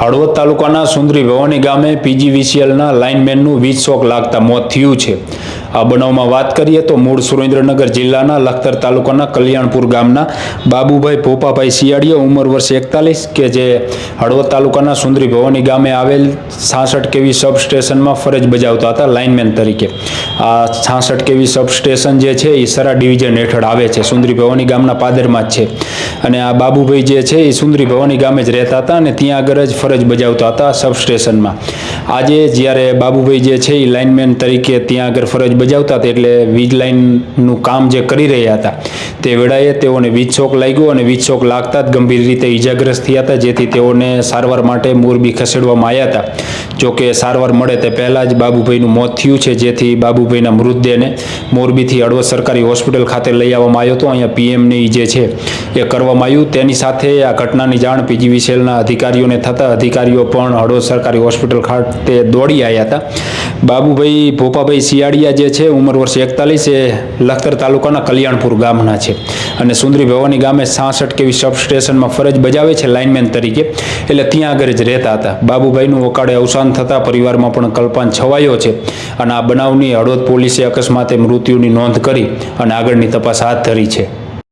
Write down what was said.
હળવદ તાલુકાના સુંદરી ભવાની ગામે પીજીવીસીએલના લાઇનમેનનું વીજ શોક લાગતા મોત થયું છે. આ બનાવમાં વાત કરીએ તો મૂળ સુરેન્દ્રનગર જિલ્લાના લખતર તાલુકાના કલ્યાણપુર ગામના બાબુભાઈ ભોપાભાઈ શિયાળીયા ઉંમર વર્ષ એકતાલીસ કે જે હળવદ તાલુકાના સુંદરી ભવાની ગામે આવેલ છાસઠ કેવી સબસ્ટેશનમાં ફરજ બજાવતા હતા લાઇનમેન તરીકે. આ છાસઠ કેવી સબસ્ટેશન જે છે એ સરા ડિવિઝન હેઠળ આવે છે, સુંદરી ભવાની ગામના પાદરમાં જ છે. અને આ બાબુભાઈ જે છે એ સુંદરી ભવાની ગામે જ રહેતા હતા અને ત્યાં આગળ જ ફરજ બજાવતા હતા સબસ્ટેશનમાં. આજે જ્યારે બાબુભાઈ જે છે એ લાઇનમેન તરીકે ત્યાં આગળ ફરજ બજાવતા હતા એટલે વીજ લાઇનનું કામ જે કરી રહ્યા હતા, તે વેળાએ તેઓને વીજ શોક લાગ્યો અને વીજ શોક લાગતા જ ગંભીર રીતે ઈજાગ્રસ્ત થયા હતા, જેથી તેઓને સારવાર માટે મોરબી ખસેડવામાં આવ્યા હતા. જોકે સારવાર મળે તે પહેલાં જ બાબુભાઈનું મોત થયું છે, જેથી બાબુભાઈના મૃતદેહને મોરબીથી હળવદ સરકારી હોસ્પિટલ ખાતે લઈ આવવામાં આવ્યો હતો. અહીંયા પીએમની જે છે એ કરવામાં આવ્યું. તેની સાથે આ ઘટનાની જાણ પીજીવીસીએલના અધિકારીઓને થતાં અધિકારીઓ પણ હળવદ સરકારી હોસ્પિટલ ખાતે દોડી આવ્યા હતા. બાબુભાઈ ભોપાભાઈ શિયાળિયા જે છે, ઉંમર વર્ષ એકતાલીસ, એ લખતર તાલુકાના કલ્યાણપુર ગામના છે. અને સુંદરી ભવાની ગામે સાસઠ કેવી સબસ્ટેશનમાં ફરજ બજાવે છે લાઇનમેન તરીકે. એટલે ત્યાં આગળ જ રહેતા હતા. બાબુભાઈનું ઓકાળે અવસાન થતાં પરિવારમાં પણ કલ્પાન છવાયો છે. અને આ બનાવની હળવદ પોલીસે અકસ્માતે મૃત્યુની નોંધ કરી અને આગળની તપાસ હાથ ધરી છે.